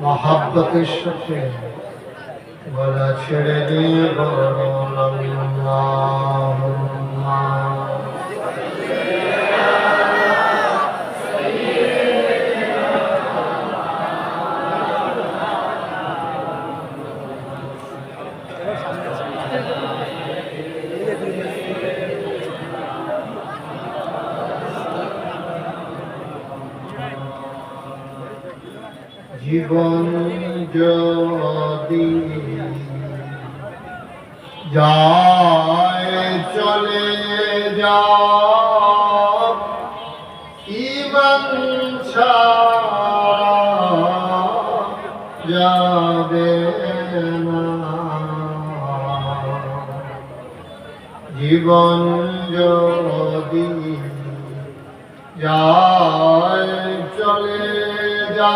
মহাব্বতের সাথে গলা ছেড়ে দিয়ে বলুন আল্লাহুম্মা জীবন যদি যায় চলে যা যাবে জীবন যদি যায় চলে যা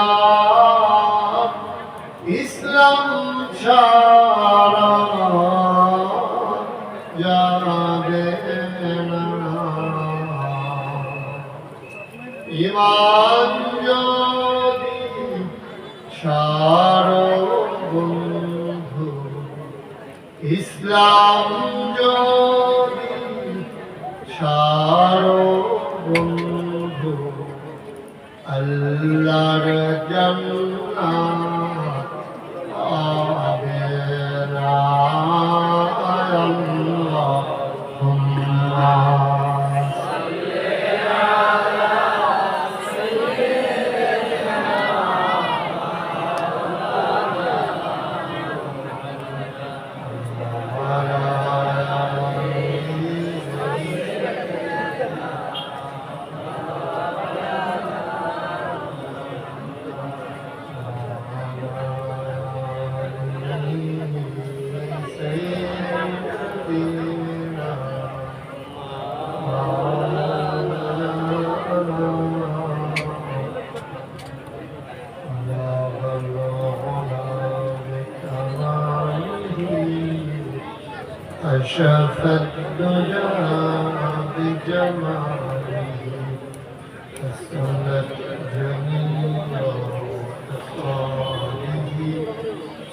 না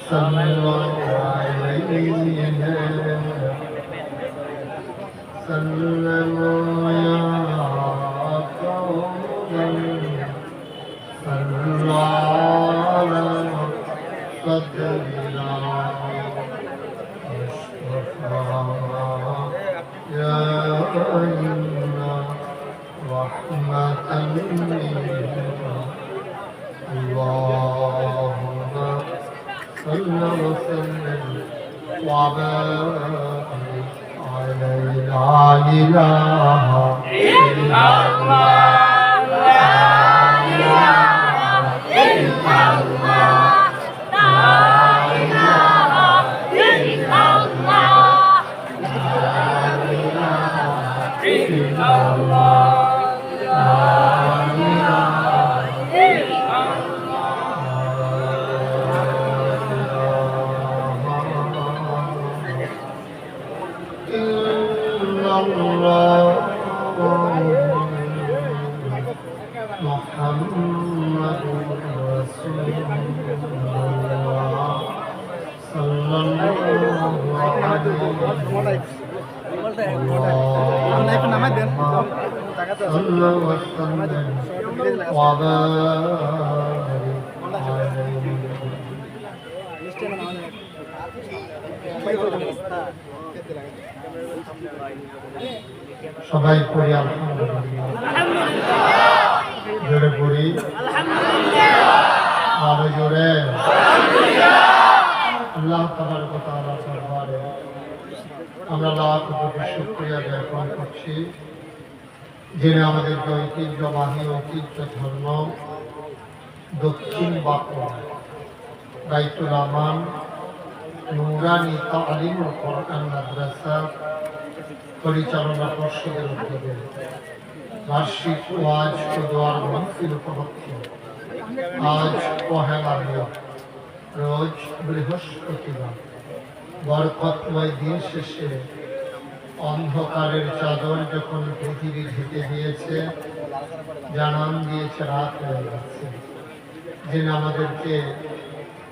Samay Lord, I lay in وسلم وبارك عليه لا إله إلا الله وسلم وبارك عليه সবাই পড়ি আলহামদুলিল্লাহ জোরে পড়ি আরো জোরে আল্লাহ তাবার কথা আল্লাহ দরবারে আমরা লাখ কোটি শুক্রিয়া জ্ঞাপন করছি যিনি আমাদের ঐতিহ্যবাহী ঐতিহ্য ধর্ম দক্ষিণ বাঁকুড়া। দায়িত্বুর রহমান নুরানি তালিম ও মাদ্রাসা পরিচালনা পর্ষদের উদ্যোগে বার্ষিক ওয়াজ ও দোয়ার মহফিল উপলক্ষে আজ পহেলা নিয়ম রোজ বৃহস্পতিবার, বরকতময় দিন শেষে অন্ধকারের চাদর যখন পৃথিবী ঢেকে দিয়েছে, জানান দিয়েছে, রাত হয়ে যাচ্ছে যিনি আমাদেরকে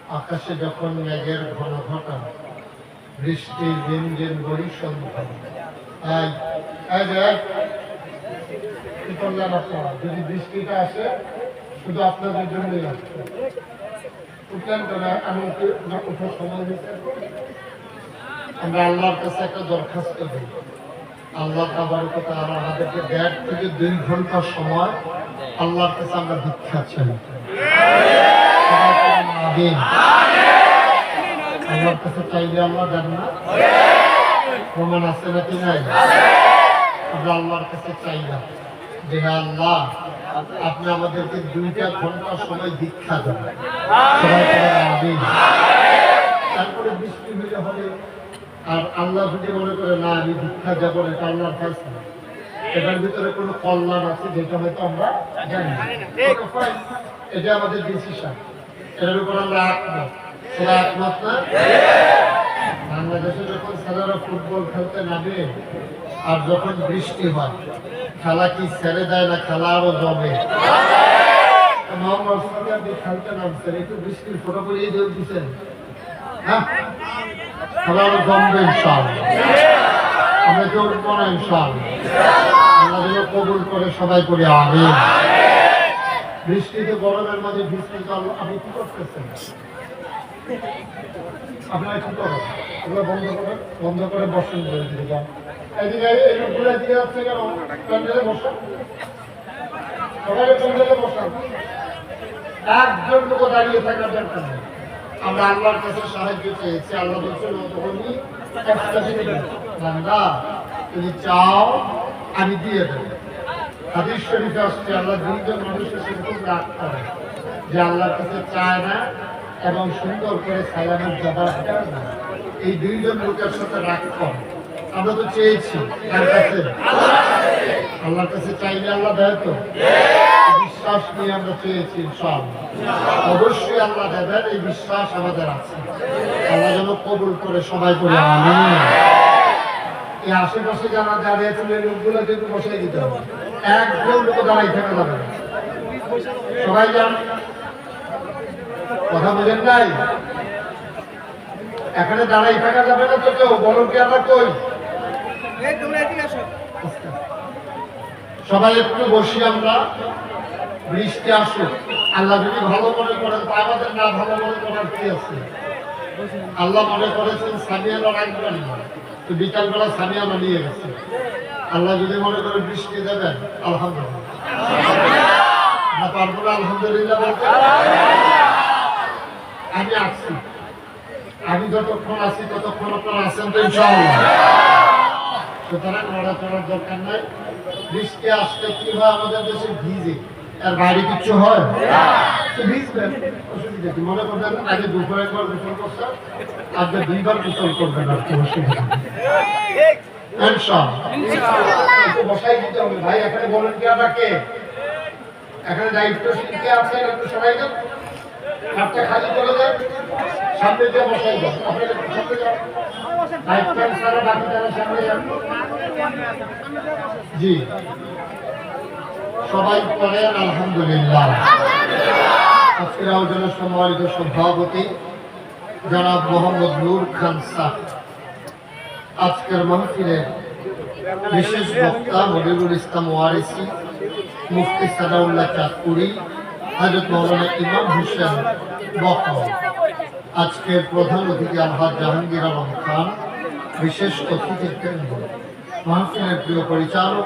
আকাশে যখন মেঘের ঘন ঘটা বৃষ্টির দিন দিন বড়ি আপনারা? যদি বৃষ্টিটা আসে, শুধু আপনাদের জন্যই আসছে। উঠলেন তো না? আমি উঠে- সময় দিতে আমরা আল্লাহর কাছে একটা দরখাস্ত দিই। আল্লাহ আবার কথা আমাদেরকে দেড় থেকে দুই ঘণ্টা সময় আল্লাহর কাছে আমরা ভিক্ষা চাই। আল্লাহর কাছে চাইলে আল্লাহ দেন না। প্রমাণ আছে নাকি নাই? আমরা আল্লাহর কাছে চাই না। যে আল্লাহ, আপনি আমাদেরকে দুইটা ঘণ্টা সময় বলুন আমিন। তারপরে বৃষ্টি হলে হবে। আর আল্লাহ যদি মনে করে, না, আমি ভিক্ষা যাব এটা আল্লাহর ফেসলা এটার ভিতরে কোনো কল্যাণ আছে যেটা হয়তো আমরা জানি। এটা আমাদের ডিসিশন এটার উপর আমরা একমত সবাই একমত না? বাংলাদেশে যখন ছেলেরা ফুটবল খেলতে নামে আর যখন বৃষ্টি হয়, খেলা কি ছেড়ে দেয় না খেলা আরও জমে? মোহাম্মদ খেলতে নামছেন, একটু বৃষ্টির ফটো করে এই দৌড় দিচ্ছেন হ্যাঁ খেলা আরও জমবে ইনশাআল্লাহ আমরা কেউ উঠবো না আল্লাহ যেন কবুল করে সবাই করে আমিন। বৃষ্টিতে গরমের মাঝে বৃষ্টি জল আপনি কি করতেছেন? আপনারা কি করেন? এগুলো বন্ধ করেন, বন্ধ করে বসেন যান এদিকে এই যাচ্ছে কেন? প্যান্ডেলে সবাই প্যান্ডেলে একজন লোক দাঁড়িয়ে থাকার দরকার নেই। আমরা আল্লাহর কাছে সাহায্য চেয়েছি, আল্লাহ বলছেন বান্দা, তুমি চাও, আমি দিয়ে দেবো। দুইজন যে কাছে চায় না এবং সুন্দর করে সালামের জবাব এই দুইজন লোকের সাথে রাগ আমরা তো চেয়েছি কাছে। আল্লাহর কাছে চাইলে আল্লাহ দেয় তো? বিশ্বাস নিয়ে আমরা চেয়েছি সব অবশ্যই আল্লাহ দেবেন এই বিশ্বাস আমাদের আছে। আল্লাহ যেন কবুল করে সবাই করে আমি এই আশেপাশে যারা দাঁড়িয়ে ছিল এই লোকগুলো কিন্তু বসে দিতে হবে। একজন লোক দাঁড়াই থাকা যাবে সবাই যান। কথা বুঝেন নাই? এখানে দাঁড়াই থাকা যাবে না তো কেউ? বলুন কি আমরা কই? সবাই একটু বসি আমরা। বৃষ্টি আসুক আল্লাহ যদি ভালো মনে করেন, তা আমাদের না ভালো মনে করার কি আছে? আল্লাহ মনে করেছেন সামিয়ানা রাখবেন না। তো বিকালবেলা সামিয়ানা নিয়ে গেছে। আল্লাহ যদি মনে করে বৃষ্টি দেবেন আলহামদুলিল্লাহ। না পারব না, আলহামদুলিল্লাহ আমি আসছি। আমি যতক্ষণ আছি, ততক্ষণ আপনারা আছেন তো ইনশাআল্লাহ। সুতরাং নড়াচড়ার দরকার নাই। বৃষ্টি আসলে কি হয় আমাদের দেশে ভিজে। আর বাইরে কিছু হয়? অসুবিধা কি? মনে করবেন আগে দুপুর একবার গোসল করছেন আজকে দুইবার গোসল করবেন আর কি? অসুবিধা বসাই দিতে হবে। ভাই, এখানে বলেন কি কে এখানে দায়িত্বশীল কে আছে? একটু সবাই যান। হাতটা খালি করে দেন। সামনে দিয়ে বসাই দেন। আপনারা সামনে যান। দায়িত্ব যারা সামনে যান। জি। সবাই পড়েন আলহামদুলিল্লাহ। আজকের আয়োজনের সম্মানিত সভাপতি জনাব মোহাম্মদ নূর খান সাহ। আজকের মাহফিলের বিশেষ বক্তা মনিরুল ইসলাম ওয়ারিসি, মুফতি সাদাউল্লাহ চাঁদপুরি, হজরত মৌলানা ইমাম হোসেন বকর। আজকের প্রধান অতিথি আলহাজ জাহাঙ্গীর আলম খান, বিশেষ অতিথির কেন্দ্র। মাহফিলের প্রিয় পরিচালক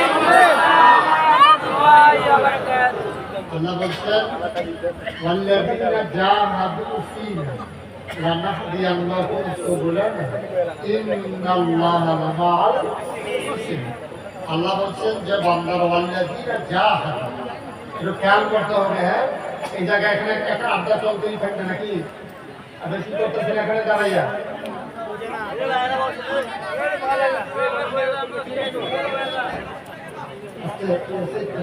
আল্লাহ বলছেন والذين جاهدوا فينا لنهدينهم سبلنا إن الله لمع المحسنين আল্লাহ বলছেন যে বান্দার ওয়াল্লাযিনা জাহাদু একটু খেয়াল করতে হবে হ্যাঁ এই জায়গায় এখানে একটা আড্ডা চলতেই থাকবে নাকি আপনি কি করতেছেন এখানে দাঁড়াইয়া আস্তে একটু আস্তে একটু।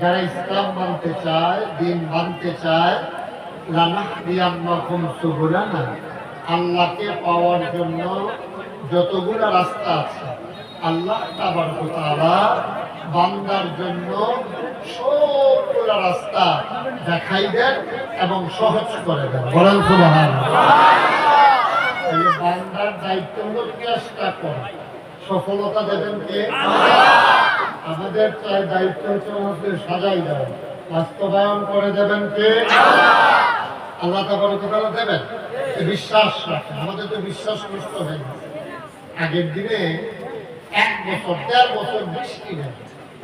যারা ইসলাম মানতে চায়, দিন মানতে চায় আল্লাহকে পাওয়ার জন্য যতগুলো রাস্তা আছে, আল্লাহ বান্দার জন্য সবগুলো রাস্তা দেখাই দেন এবং সহজ করে দেন। বান্দার দায়িত্ব চেষ্টা সফলতা দেবেন কে? আমাদের চাই দায়িত্ব হচ্ছে আমাদের সাজাই দেওয়া। বাস্তবায়ন করে দেবেন কে? আল্লাহ তাবারকতালা দেবেন। বিশ্বাস রাখেন। আমাদের তো বিশ্বাস নষ্ট হয়ে গেছে আগের দিনে এক বছর, দেড় বছর বৃষ্টি নেই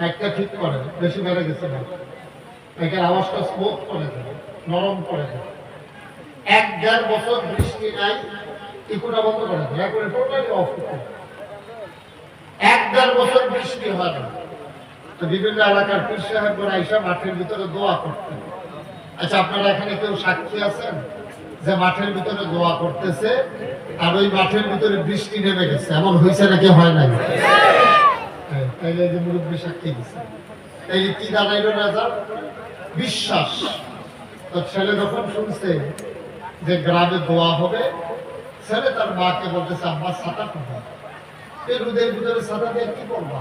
একটা ঠিক করে, বেশি বেড়ে গেছে না। এটার আওয়াজটা স্মোক করে দেবে নরম করে দেবে এক দেড় বছর বৃষ্টি নাই, ইকুটা বন্ধ করে দেবে একবারে টোটালি অফ এক দেড় বছর বৃষ্টি হয় না। বিভিন্ন এলাকার পীর সাহেবরা আইসা মাঠের ভিতরে দোয়া করতেন। আচ্ছা আপনারা এখানে কেউ সাক্ষী আছেন যে মাঠের ভিতরে দোয়া করতেছে আর ওই মাঠের ভিতরে বৃষ্টি নেমে গেছে? এমন হয়েছে নাকি হয় নাই? হ্যাঁ, সাক্ষী দিচ্ছে কি বিশ্বাস। তো ছেলে যখন শুনছে যে গ্রামে দোয়া হবে ছেলে তার মাকে বলতেছে এই রোদের ভিতরে দিয়ে কি করবা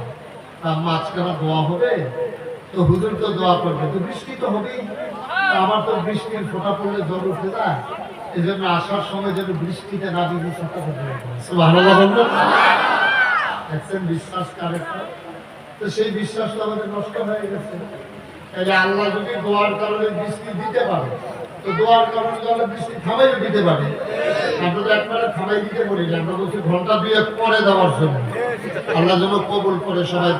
আম্মা আজকাল দোয়া হবে। তো হুজুর তো দোয়া করবে। তো বৃষ্টি তো হবেই। আমার তো বৃষ্টির ফোটা পড়লে জল উঠে যায়। এই জন্য আসার সময় যেন বৃষ্টিতে না দেখছেন বিশ্বাস তো সেই বিশ্বাস তো আমাদের নষ্ট হয়ে গেছে। তাহলে আল্লাহ যদি দোয়ার কারণে বৃষ্টি দিতে পারে আল্লাহ যেন কবুল করে সবাই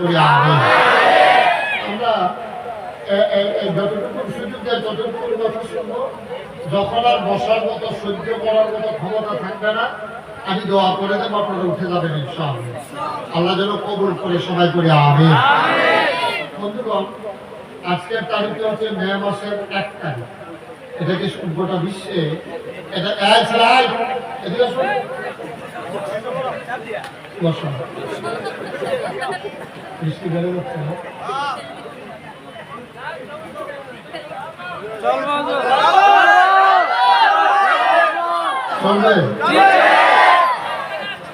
যখন আর বসার মতো, সহ্য করার মতো ক্ষমতা থাকবে না, আমি দোয়া করে দেবো, আপনারা উঠে যাবেন ইনশাআল্লাহ। আল্লাহ যেন কবুল করে সবাই করে আগে বন্ধুগণ, আজকের তারিখে হচ্ছে মে মাসের এক তারিখ। এটা কি গোটা বিশ্বে এটা ছেলে, এই, এদিকে। বসো। বৃষ্টি বেড়ে যাচ্ছে না?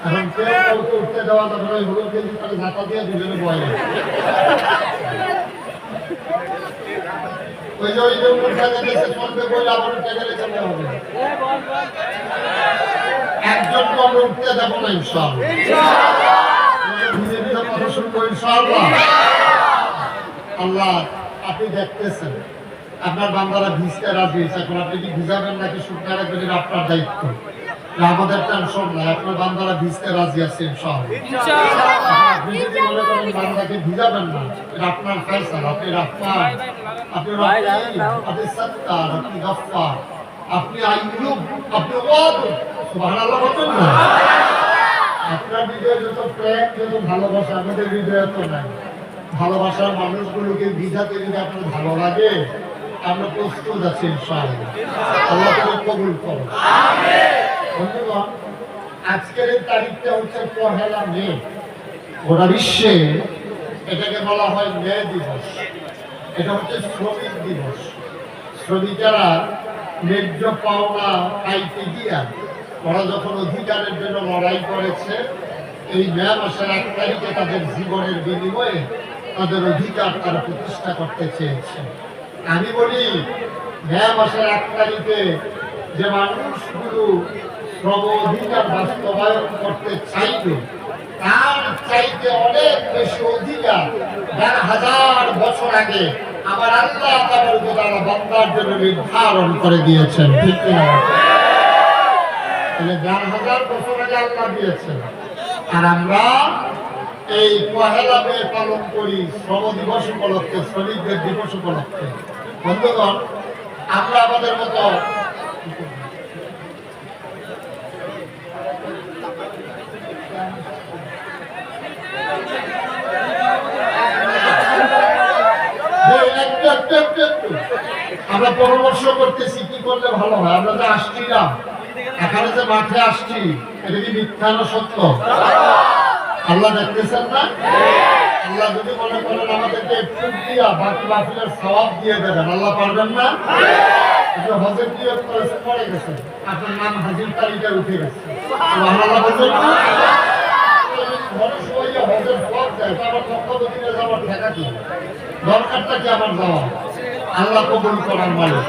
এখন কেউ উঠতে দেওয়া কিন্তু তাহলে ঝাঁটা দিয়ে দুজনে বয় ওই যে ওই যে একজন আমরা উঠতে দেবো না, ইনশাআল্লাহ। কথা শুনব, ইনশাআল্লাহ। আল্লাহ, আপনি দেখতেছেন, আপনার বান্দারা ভিজতে রাজি হয়েছে। এখন আপনি কি ভিজাবেন নাকি শুকনা রাখবেন আপনার দায়িত্ব। আমাদের টেনশন নাই আপনার বান্দারা ভিজতে রাজি আছে বান্দাকে ভিজাবেন না এটা আপনার আপনি রাফার আপনি আপনি সত্তার আপনি আপনি আইয়ুব আপনি ওয়াদ সুবহানাল্লাহ বলছেন না? আপনার হৃদয়ে যত প্রেম যত ভালোবাসা আমাদের হৃদয়ে তো নাই। ভালোবাসার মানুষগুলোকে ভিজাতে যদি আপনার ভালো লাগে আমরা প্রস্তুত আছি ইনশাআল্লাহ। আল্লাহ কবুল করো বন্ধুগণ আজকের এই তারিখটা হচ্ছে পহেলা মে। গোটা বিশ্বে এটাকে বলা হয় মে দিবস। এটা হচ্ছে শ্রমিক দিবস। শ্রমিকেরা ন্যায্য পাওনা পাইতে গিয়া ওরা যখন অধিকারের জন্য লড়াই করেছে, এই মে মাসের এক তারিখে তাদের জীবনের বিনিময়ে তাদের অধিকার তারা প্রতিষ্ঠা করতে চেয়েছে। আমি বলি, মে মাসের এক তারিখে যে মানুষগুলো শ্রম অধিকার বাস্তবায়ন করতে চাইবে। তার চাইতে অনেক বেশি অধিকার দেড় হাজার বছর আগে আমার আল্লাহ তাআলা বান্দার জন্য নির্ধারণ করে দিয়েছেন, ঠিক আমরা আমাদের মতো যে একটু একটু একটু একটু আমরা পরামর্শ করতেছি, কি করলে ভালো হয়? আমরা যে আসছি না এখানে যে মাঠে আসছি, এটা কি মিথ্যা না সত্য? আল্লাহ দেখতেছেন না? গেছে। আপনার নাম উঠে গেছে। তো দরকারটা কি আমার যাওয়া আল্লাহ কবুল করার মালিক।